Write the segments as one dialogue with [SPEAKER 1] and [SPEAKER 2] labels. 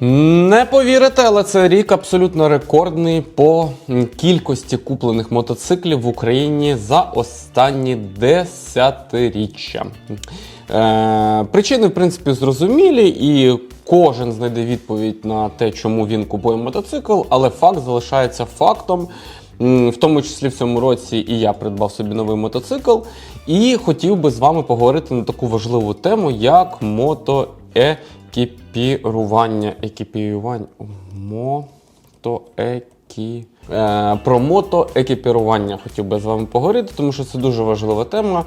[SPEAKER 1] Не повірите, але це рік абсолютно рекордний по кількості куплених мотоциклів в Україні за останні десятиріччя. Е, причини, в принципі, зрозумілі, і кожен знайде відповідь на те, чому він купує мотоцикл, але факт залишається фактом. В тому числі в цьому році і я придбав собі новий мотоцикл, і хотів би з вами поговорити на таку важливу тему, як мотоекіпірування. Екіпірування. Мотоекі... Е, про мотоекіпірування хотів би з вами поговорити, тому що це дуже важлива тема.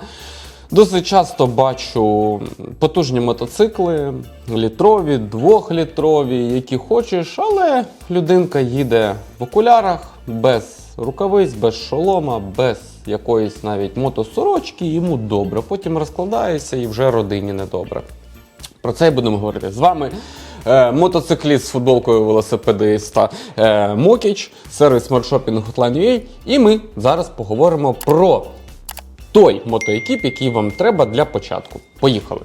[SPEAKER 1] Досить часто бачу потужні мотоцикли, літрові, двохлітрові, які хочеш, але людинка їде в окулярах без рукавиць, без шолома, без якоїсь навіть мотосорочки, йому добре. Потім розкладається і вже родині недобре. Про це і будемо говорити з вами. Е, мотоцикліст з футболкою велосипедиста е, Мокіч, сервіс смартшопінг Hotline.ua. І ми зараз поговоримо про той мотоекіп, який вам треба для початку. Поїхали!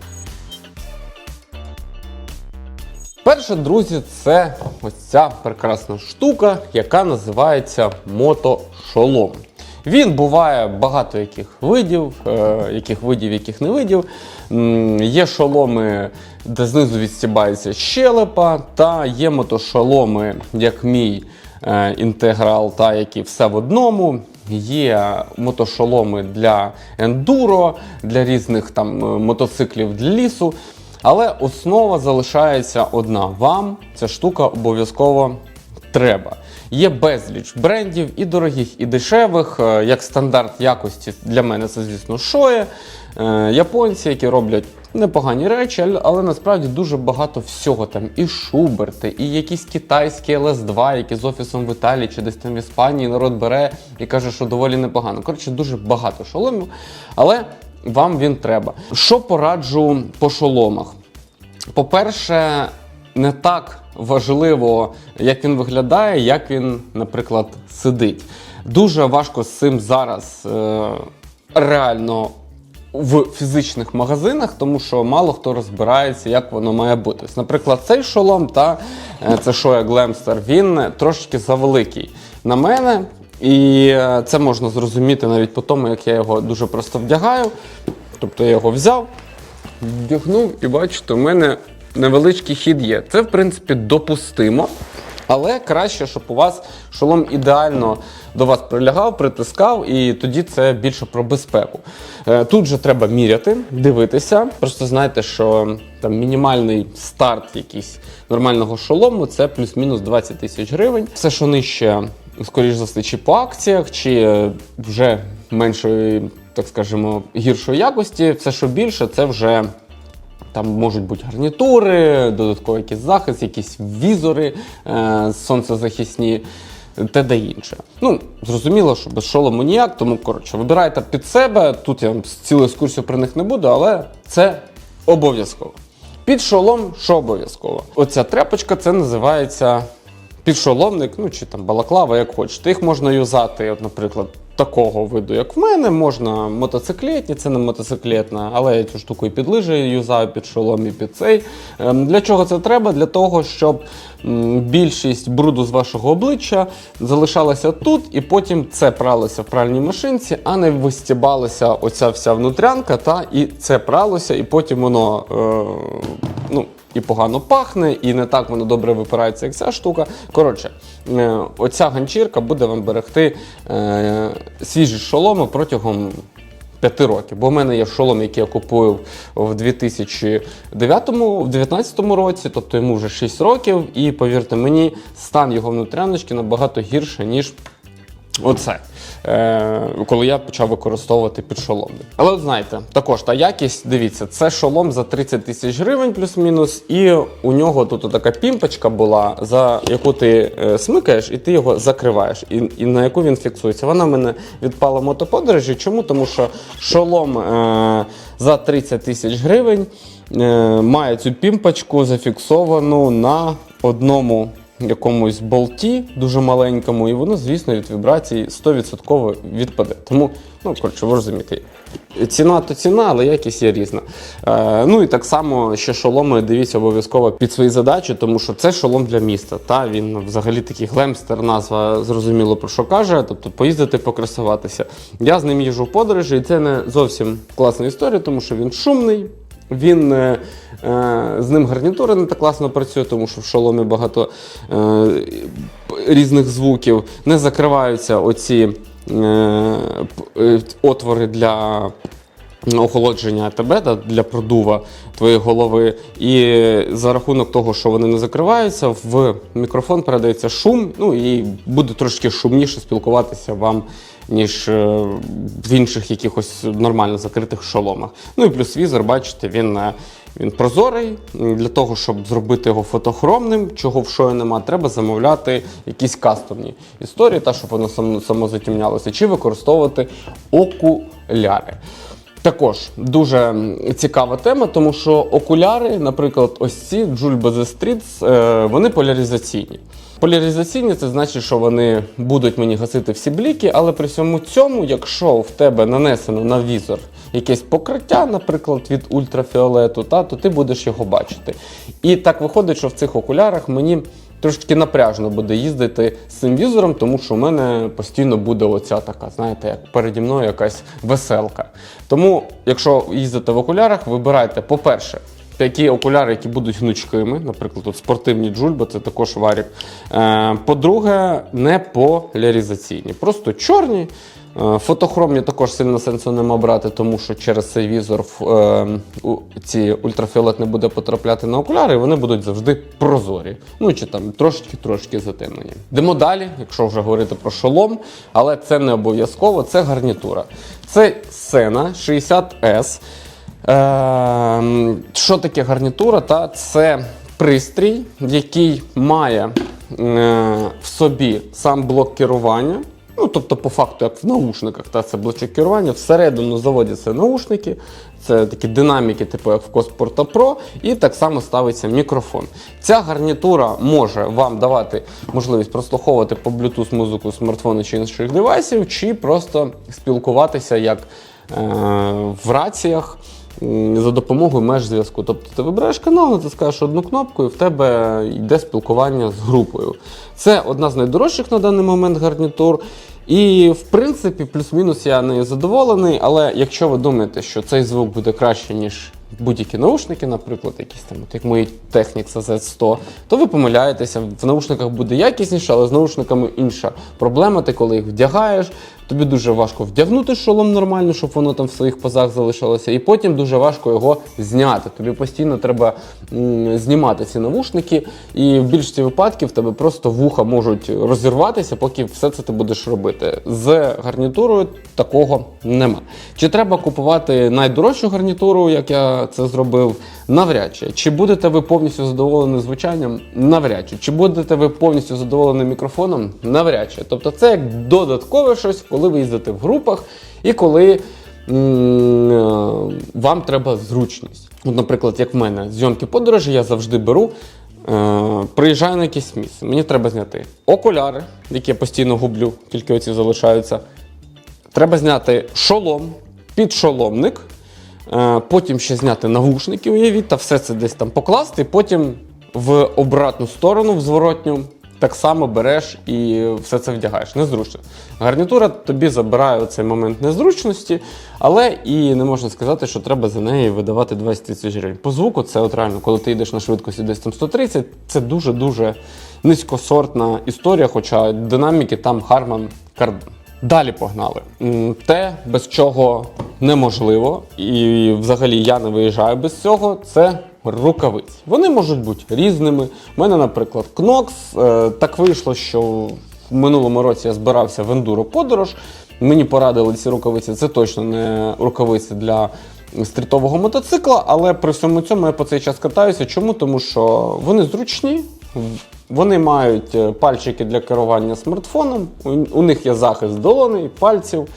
[SPEAKER 1] Перше, друзі, це ось ця прекрасна штука, яка називається мотошолом. Він буває багато яких видів, е, яких видів, яких не видів. Є шоломи, де знизу відстібається щелепа, та є мотошоломи, як мій е, інтеграл, та які все в одному. Є мотошоломи для ендуро, для різних там е, мотоциклів для лісу. Але основа залишається одна. Вам ця штука обов'язково треба. Є безліч брендів і дорогих, і дешевих. Е, Як стандарт якості для мене це, звісно, шоє. Е, Японці, які роблять непогані речі, але- але насправді дуже багато всього там. І Шуберти, і якісь китайські ЛС2, які з офісом в Італії чи десь там в Іспанії народ бере і каже, що доволі непогано. Коротше, дуже багато шоломів, але вам він треба. Що пораджу по шоломах? По-перше, не так важливо, як він виглядає, як він, наприклад, сидить. Дуже важко з цим зараз е, реально в фізичних магазинах, тому що мало хто розбирається, як воно має бути. Наприклад, цей шолом, та е, це Shoya Glamster, він трошки завеликий на мене. І е, це можна зрозуміти навіть по тому, як я його дуже просто вдягаю. Тобто я його взяв, вдягнув і бачите, у мене невеличкий хід є. Це, в принципі, допустимо. Але краще, щоб у вас шолом ідеально до вас прилягав, притискав, і тоді це більше про безпеку. Е, Тут же треба міряти, дивитися. Просто знайте, що там мінімальний старт якийсь нормального шолому це плюс-мінус 20 тисяч гривень. Все, що нижче, скоріш за все, чи по акціях, чи е, вже меншої, так скажемо, гіршої якості, все, що більше, це вже. Там можуть бути гарнітури, додатковий якийсь захист, якісь візори е, сонцезахисні, те де інше. Ну, зрозуміло, що без шолому ніяк, тому коротше, вибирайте під себе. Тут я вам цілу екскурсію про них не буду, але це обов'язково. Під шолом, що обов'язково? Оця тряпочка це називається підшоломник, ну чи там балаклава, як хочете. Їх можна юзати, от, наприклад, такого виду, як в мене, можна мотоциклетні, це не мотоциклетна, але я цю штуку і під лижі юзаю, під шолом і під цей. Ем, Для чого це треба? Для того, щоб більшість бруду з вашого обличчя залишалася тут, і потім це пралося в пральній машинці, а не вистібалася оця вся внутрянка, та і це пралося, і потім воно. Е, ну, і погано пахне, і не так воно добре випирається, як ця штука. Коротше, е, оця ганчірка буде вам берегти е, свіжі шоломи протягом. П'яти років, бо в мене є шолом, який я купив в 2009 в 2019 році, тобто йому вже 6 років, і повірте мені, стан його внутряночки набагато гірше, ніж Оце. Е, коли я почав використовувати під підшоломник. Але знаєте, також та якість, дивіться, це шолом за 30 тисяч гривень плюс-мінус, і у нього тут така пімпочка була, за яку ти е, смикаєш і ти його закриваєш, і, і на яку він фіксується. Вона в мене відпала в мотоподорожі. Чому? Тому що шолом е, за 30 тисяч гривень е, має цю пімпочку зафіксовану на одному якомусь болті дуже маленькому, і воно, звісно, від вібрацій 100% відпаде. Тому, ну, коротше, ви розумієте, ціна то ціна, але якість є різна. Е, ну і так само ще шоломи дивіться обов'язково під свої задачі, тому що це шолом для міста. Та він взагалі такий глемстер, назва зрозуміло про що каже, тобто поїздити, покрасуватися. Я з ним їжджу в подорожі, і це не зовсім класна історія, тому що він шумний. Він е, е, з ним гарнітура не так класно працює, тому що в шоломі багато е, різних звуків. Не закриваються оці е, е, отвори для охолодження тебе для продува твоєї голови. І за рахунок того, що вони не закриваються, в мікрофон передається шум, ну і буде трошки шумніше спілкуватися вам, ніж е, в інших якихось нормально закритих шоломах. Ну і плюс візор, бачите, він. е, Він прозорий. Для того, щоб зробити його фотохромним, чого в шою нема, треба замовляти якісь кастомні історії, та щоб воно само, само затемнялося, чи використовувати окуляри. Також дуже цікава тема, тому що окуляри, наприклад, ось ці BZ Streets, е, вони поляризаційні. Поляризаційні це значить, що вони будуть мені гасити всі бліки, але при всьому цьому, якщо в тебе нанесено на візор якесь покриття, наприклад, від ультрафіолету, та, то ти будеш його бачити. І так виходить, що в цих окулярах мені трошки напряжно буде їздити з цим візором, тому що в мене постійно буде оця така, знаєте, як переді мною якась веселка. Тому, якщо їздите в окулярах, вибирайте, по-перше, такі окуляри, які будуть гнучкими, наприклад, от спортивні джульба, це також варік. Е, по-друге, не поляризаційні, просто чорні. Е, Фотохромні також сильно сенсу нема брати, тому що через цей візор е, ці ультрафіолет не буде потрапляти на окуляри, і вони будуть завжди прозорі. Ну чи там трошки-трошки затемнені. Йдемо далі, якщо вже говорити про шолом, але це не обов'язково, це гарнітура. Це Сена 60S. Е, що таке гарнітура? Та це пристрій, який має е, в собі сам блок керування. Ну, тобто, по факту, як в наушниках, та це блочок керування. Всередину заводяться наушники, це такі динаміки, типу як в Коспорта Pro, і так само ставиться мікрофон. Ця гарнітура може вам давати можливість прослуховувати по Bluetooth музику смартфону чи інших девайсів, чи просто спілкуватися як е, в раціях. За допомогою меж зв'язку. Тобто ти вибираєш канал, натискаєш одну кнопку, і в тебе йде спілкування з групою. Це одна з найдорожчих на даний момент гарнітур. І в принципі, плюс-мінус я нею задоволений, але якщо ви думаєте, що цей звук буде краще, ніж будь-які наушники, наприклад, якісь там, як мої Technics Z100, то ви помиляєтеся. В наушниках буде якісніше, але з наушниками інша проблема. Ти коли їх вдягаєш, тобі дуже важко вдягнути шолом нормально, щоб воно там в своїх позах залишилося, і потім дуже важко його зняти. Тобі постійно треба знімати ці навушники, і в більшості випадків тебе просто вуха можуть розірватися, поки все це ти будеш робити. З гарнітурою такого нема. Чи треба купувати найдорожчу гарнітуру, як я це зробив? Навряд чи. Чи будете ви повністю задоволені звучанням? Навряд чи. Чи будете ви повністю задоволені мікрофоном? Навряд чи. Тобто це як додаткове щось, коли ви їздите в групах і коли. е, Вам треба зручність. От, наприклад, як в мене зйомки подорожі, я завжди беру, е, приїжджаю на якесь місце. Мені треба зняти окуляри, які я постійно гублю, тільки оці залишаються. Треба зняти шолом, підшоломник, потім ще зняти навушники, уявіть, та все це десь там покласти, потім в обратну сторону, в зворотню, так само береш і все це вдягаєш. Незручно. Гарнітура тобі забирає цей момент незручності, але і не можна сказати, що треба за неї видавати 20 тисяч гривень. По звуку це от реально, коли ти йдеш на швидкості десь там 130, це дуже-дуже низькосортна історія, хоча динаміки там Harman Kardon. Далі погнали. Те, без чого неможливо, і взагалі я не виїжджаю без цього, це рукавиці. Вони можуть бути різними. У мене, наприклад, Knox. Е, Так вийшло, що в минулому році я збирався в ендуро подорож. Мені порадили ці рукавиці. Це точно не рукавиці для стрітового мотоцикла, але при всьому цьому я по цей час катаюся. Чому? Тому що вони зручні, вони мають е, пальчики для керування смартфоном, у- них є захист долони, пальців.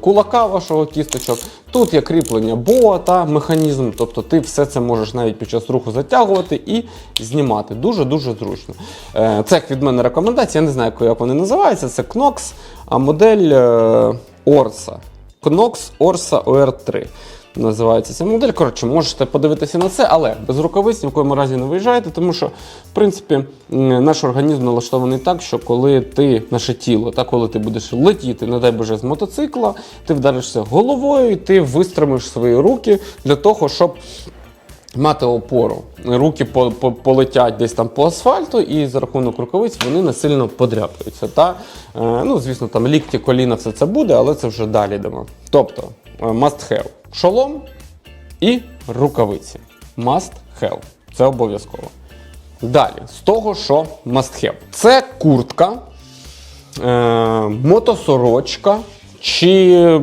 [SPEAKER 1] кулака вашого кісточок. Тут є кріплення боа та механізм, тобто ти все це можеш навіть під час руху затягувати і знімати. Дуже-дуже зручно. Е, Це як від мене рекомендація, я не знаю, як вони називаються. Це Knox, а модель е, Orsa. Knox Orsa OR3 називається ця модель. Коротше, можете подивитися на це, але без рукавиць ні в коєму разі не виїжджайте, тому що, в принципі, наш організм налаштований так, що коли ти, наше тіло, та коли ти будеш летіти, не дай Боже, з мотоцикла, ти вдаришся головою і ти вистромиш свої руки для того, щоб. Мати опору. Руки по, по, полетять десь там по асфальту, і за рахунок рукавиць вони не сильно подряпаються. Та, е, ну, звісно, там лікті, коліна, все це буде, але це вже далі йдемо. Тобто, е, must have шолом і рукавиці. Must have. Це обов'язково. Далі, з того, що must have. Це куртка, е, мотосорочка, чи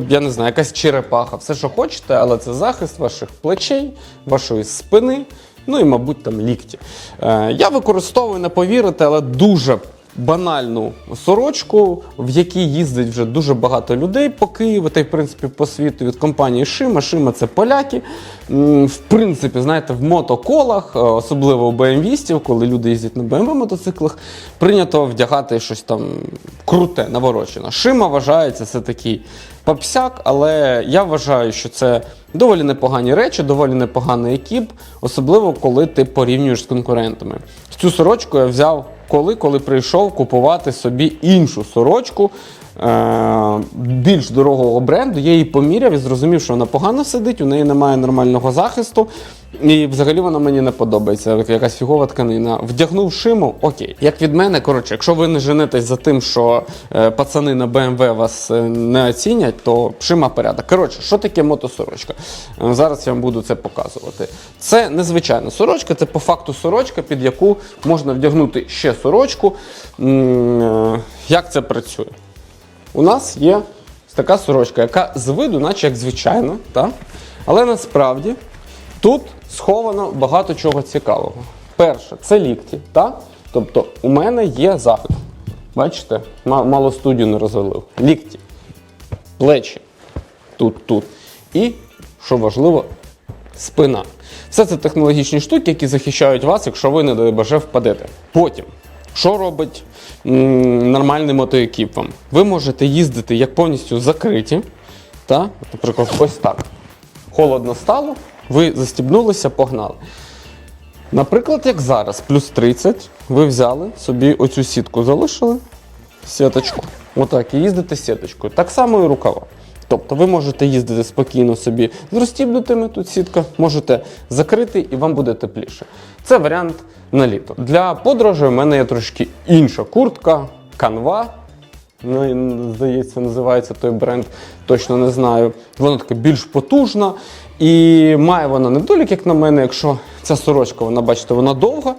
[SPEAKER 1] я не знаю, якась черепаха, все, що хочете, але це захист ваших плечей, вашої спини, ну і, мабуть, там лікті. Е, я використовую, не повірите, але дуже банальну сорочку, в якій їздить вже дуже багато людей по Києву, та й в принципі по світу від компанії Шима. Шима це поляки. В принципі, знаєте, в мотоколах, е, особливо у BMW-стів, коли люди їздять на BMW мотоциклах, прийнято вдягати щось там круте, наворочене. Шима вважається це такий попсяк, але я вважаю, що це доволі непогані речі, доволі непоганий екіп, особливо коли ти порівнюєш з конкурентами. Цю сорочку я взяв коли, коли прийшов купувати собі іншу сорочку. Е, Більш дорогого бренду, я її поміряв і зрозумів, що вона погано сидить, у неї немає нормального захисту, і взагалі вона мені не подобається. як Якась фігова тканина. Вдягнув шиму, окей. Як від мене, коротше, якщо ви не женетесь за тим, що е, пацани на BMW вас е, не оцінять, то шима порядок. Коротше, що таке мотосорочка? Зараз я вам буду це показувати. Це незвичайна сорочка, це по факту сорочка, під яку можна вдягнути ще сорочку. Як це працює? У нас є така сорочка, яка з виду, наче як звичайна, та? але насправді тут сховано багато чого цікавого. Перше, це лікті. Та? Тобто у мене є захист. Бачите, мало студію не розвалив. Лікті, плечі, тут, тут. І, що важливо, спина. Все це технологічні штуки, які захищають вас, якщо ви, не дай Боже, впадете. Потім, що робить нормальний мотоекіп вам? Ви можете їздити як повністю закриті, та? наприклад, ось так. Холодно стало, ви застібнулися, погнали. Наприклад, як зараз, плюс 30, ви взяли собі оцю сітку залишили, сіточку. Отак, і їздите сіточкою. Так само і рукава. Тобто ви можете їздити спокійно собі з розстібнутими тут сітка, можете закрити і вам буде тепліше. Це варіант на літо. Для подорожей у мене є трошки інша куртка, канва. Ну, здається, називається той бренд, точно не знаю. Вона така більш потужна. І має вона недолік, як на мене, якщо ця сорочка, вона, бачите, вона довга,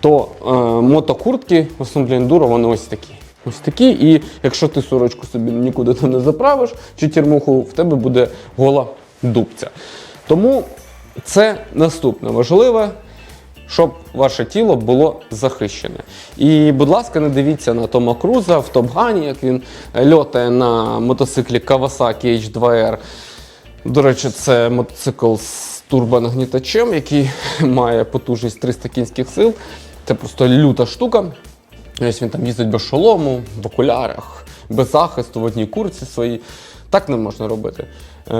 [SPEAKER 1] то е, мотокуртки, в основному для ендуро, вони ось такі. Ось такі, і якщо ти сорочку собі нікуди не заправиш, чи термуху, в тебе буде гола дубця. Тому це наступне важливе, щоб ваше тіло було захищене. І, будь ласка, не дивіться на Тома Круза в Топгані, як він льотає на мотоциклі Kawasaki H2R. До речі, це мотоцикл з турбонагнітачем, який має потужність 300 кінських сил. Це просто люта штука. Ось він там їздить без шолому, в окулярах, без захисту, в одній курці своїй. Так не можна робити. Е,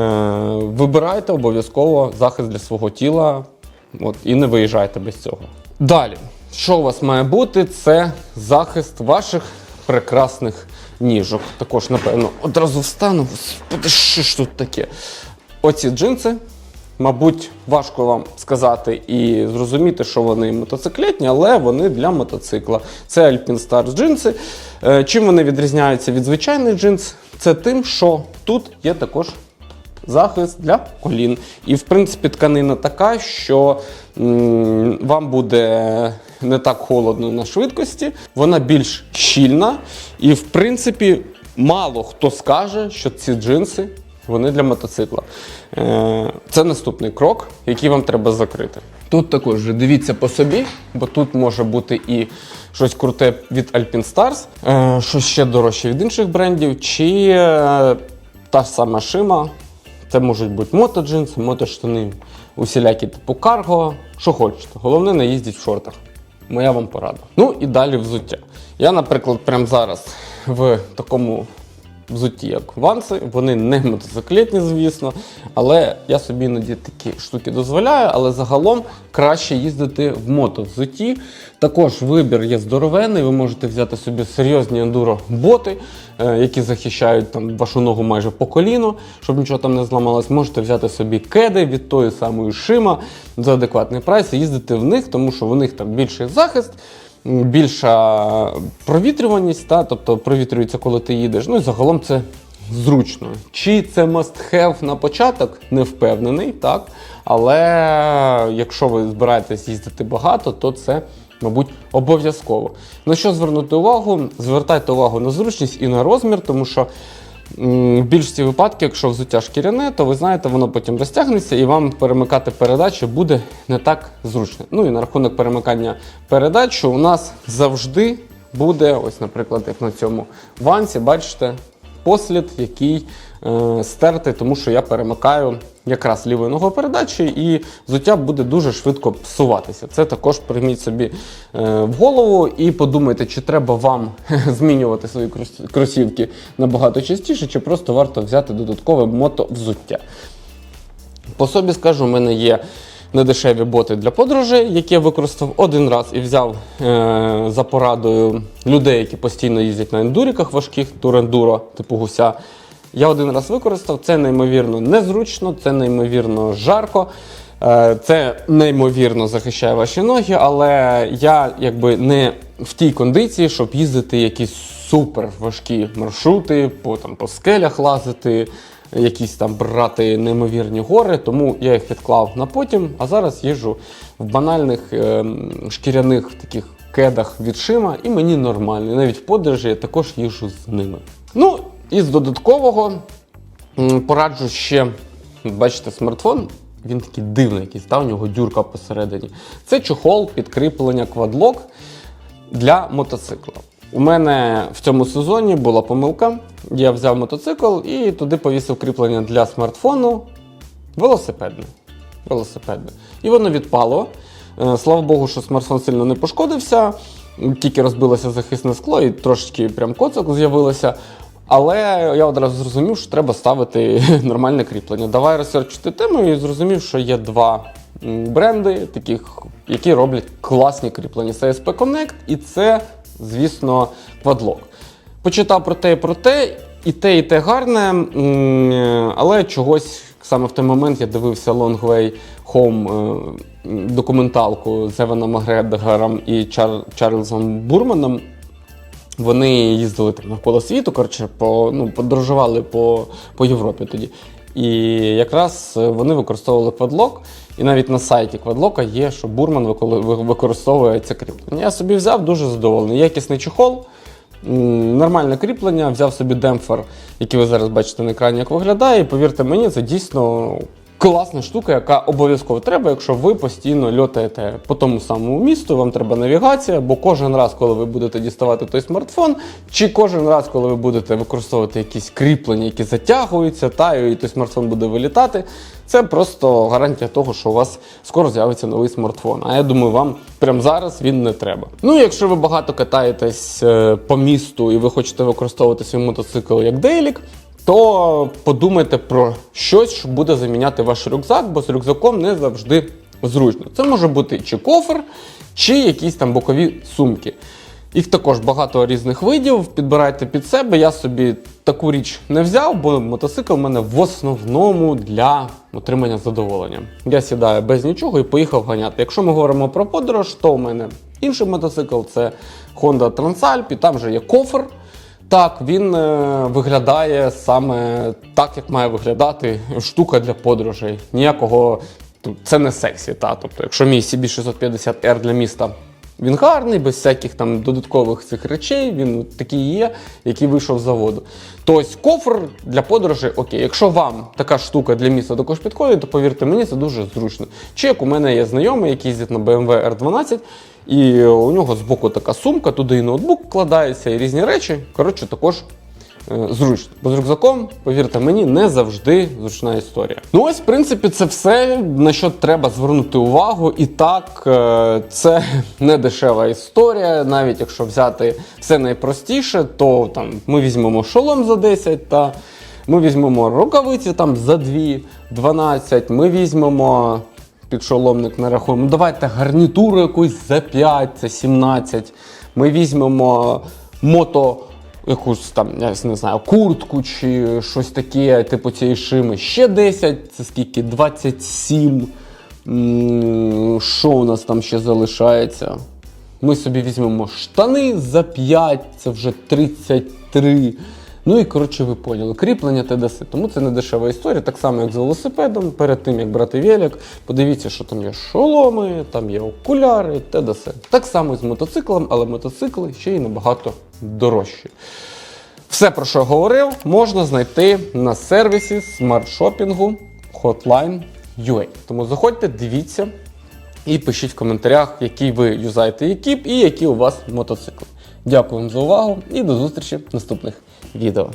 [SPEAKER 1] вибирайте обов'язково захист для свого тіла от, і не виїжджайте без цього. Далі, що у вас має бути, це захист ваших прекрасних ніжок. Також, напевно, одразу встану. Господи, що ж тут таке? Оці джинси. Мабуть, важко вам сказати і зрозуміти, що вони мотоциклетні, але вони для мотоцикла. Це Alpine Stars джинси. Е, Чим вони відрізняються від звичайних джинс? Це тим, що тут є також захист для колін. І, в принципі, тканина така, що вам буде не так холодно на швидкості, вона більш щільна. І, в принципі, мало хто скаже, що ці джинси вони для мотоцикла. Е, Це наступний крок, який вам треба закрити. Тут також дивіться по собі, бо тут може бути і щось круте від Alpine Stars, е, щось ще дорожче від інших брендів, чи е, та сама шима. Це можуть бути мотоджинси, мотоштани, усілякі типу карго, що хочете. Головне не їздіть в шортах. Моя вам порада. Ну і далі взуття. Я, наприклад, прямо зараз в такому взутті, як ванси. Вони не мотоциклетні, звісно, але я собі іноді такі штуки дозволяю, але загалом краще їздити в мотовзутті. Також вибір є здоровенний, ви можете взяти собі серйозні ендуро-боти, е, які захищають там, вашу ногу майже по коліно, щоб нічого там не зламалось. Можете взяти собі кеди від тої самої шима за адекватний прайс і їздити в них, тому що в них там більший захист більша провітрюваність, та, тобто провітрюється, коли ти їдеш. Ну і загалом це зручно. Чи це must have на початок, не впевнений, так. Але якщо ви збираєтесь їздити багато, то це. Мабуть, обов'язково. На що звернути увагу? Звертайте увагу на зручність і на розмір, тому що в більшості випадків, якщо взуття шкіряне, то ви знаєте, воно потім розтягнеться і вам перемикати передачі буде не так зручно. Ну і на рахунок перемикання передачі у нас завжди буде, ось, наприклад, як на цьому ванці, бачите, послід, який е, стертий, тому що я перемикаю якраз лівою ногою передачі, і взуття буде дуже швидко псуватися. Це також прийміть собі е, в голову і подумайте, чи треба вам змінювати свої крос- кросівки набагато частіше, чи просто варто взяти додаткове мотовзуття. По собі скажу, у мене є недешеві боти для подорожей, які я використав один раз і взяв е, за порадою людей, які постійно їздять на ендуріках важких, турендуро, типу гуся. Я один раз використав, це неймовірно незручно, це неймовірно жарко. е, Це неймовірно захищає ваші ноги, але я якби не в тій кондиції, щоб їздити якісь супер важкі маршрути, по, там, по скелях лазити, якісь там брати неймовірні гори, тому я їх відклав на потім. А зараз їжджу в банальних е, шкіряних таких кедах від Шима, і мені нормально. Навіть в подорожі я також їжджу з ними. Ну, і з додаткового пораджу ще, бачите, смартфон. Він такий дивний, якийсь, та, у нього дюрка посередині. Це чохол під кріплення квадлок для мотоцикла. У мене в цьому сезоні була помилка. Я взяв мотоцикл і туди повісив кріплення для смартфону велосипедне. велосипедне. І воно відпало. Е, Слава Богу, що смартфон сильно не пошкодився, тільки розбилося захисне скло і трошечки прям коцок з'явилося. Але я одразу зрозумів, що треба ставити нормальне кріплення. Давай розсерчити тему і зрозумів, що є два бренди, таких, які роблять класні кріплення. Це SP Connect і це, звісно, Quadlock. Почитав про те і про те, і те, і те гарне, але чогось саме в той момент я дивився Long Way Home е, документалку з Еваном Макгрегором і Чар- Чарльзом Бурманом. Вони їздили там навколо світу, коротше, по, ну, подорожували по, по Європі тоді. І якраз е, вони використовували квадлок, і навіть на сайті квадлока є, що Бурман використовує це кріплення. Я собі взяв дуже задоволений. Якісний чехол, нормальне кріплення, взяв собі демпфер, який ви зараз бачите на екрані, як виглядає. І повірте мені, це дійсно класна штука, яка обов'язково треба, якщо ви постійно льотаєте по тому самому місту, вам треба навігація, бо кожен раз, коли ви будете діставати той смартфон, чи кожен раз, коли ви будете використовувати якісь кріплення, які затягуються, та і той смартфон буде вилітати, це просто гарантія того, що у вас скоро з'явиться новий смартфон. А я думаю, вам прямо зараз він не треба. Ну, якщо ви багато катаєтесь е, по місту і ви хочете використовувати свій мотоцикл як дейлік, то подумайте про щось, що буде заміняти ваш рюкзак, бо з рюкзаком не завжди зручно. Це може бути чи кофр, чи якісь там бокові сумки. Їх також багато різних видів. Підбирайте під себе. Я собі таку річ не взяв, бо мотоцикл у мене в основному для отримання задоволення. Я сідаю без нічого і поїхав ганяти. Якщо ми говоримо про подорож, то у мене інший мотоцикл це Honda Transalp, і там вже є кофр. Так, він е, виглядає саме так, як має виглядати штука для подорожей. Ніякого це не сексі. Та? Тобто, якщо мій CB650R для міста, він гарний, без всяких там додаткових цих речей, він такий є, який вийшов з заводу. Тобто кофр для подорожей, окей. Якщо вам така штука для міста також підходить, то повірте мені, це дуже зручно. Чи як у мене є знайомий, який їздить на BMW R12, і у нього збоку така сумка, туди і ноутбук вкладається, і різні речі. Коротше, також зручно. Бо з рюкзаком, повірте мені, не завжди зручна історія. Ну ось, в принципі, це все, на що треба звернути увагу. І так, е, це не дешева історія. Навіть якщо взяти все найпростіше, то там ми візьмемо шолом за 10 та. Ми візьмемо рукавиці там за 2, 12, ми візьмемо підшоломник нарахуємо. Ну, давайте гарнітуру якусь за 5, це 17. Ми візьмемо мото, якусь там, я не знаю, куртку чи щось таке, типу цієї шими. Ще 10, це скільки? 27. М, Що у нас там ще залишається? Ми собі візьмемо штани за 5, це вже 33. Ну і коротше, ви поняли, кріплення ТДС. Тому це не дешева історія, так само, як з велосипедом. Перед тим як брати велик, подивіться, що там є шоломи, там є окуляри, ТДС. Так само і з мотоциклом, але мотоцикли ще й набагато дорожчі. Все, про що я говорив, можна знайти на сервісі смарт-шопінгу Hotline.ua. Тому заходьте, дивіться і пишіть в коментарях, який ви юзаєте екіп і які у вас мотоцикли. Дякую вам за увагу і до зустрічі в наступних відео.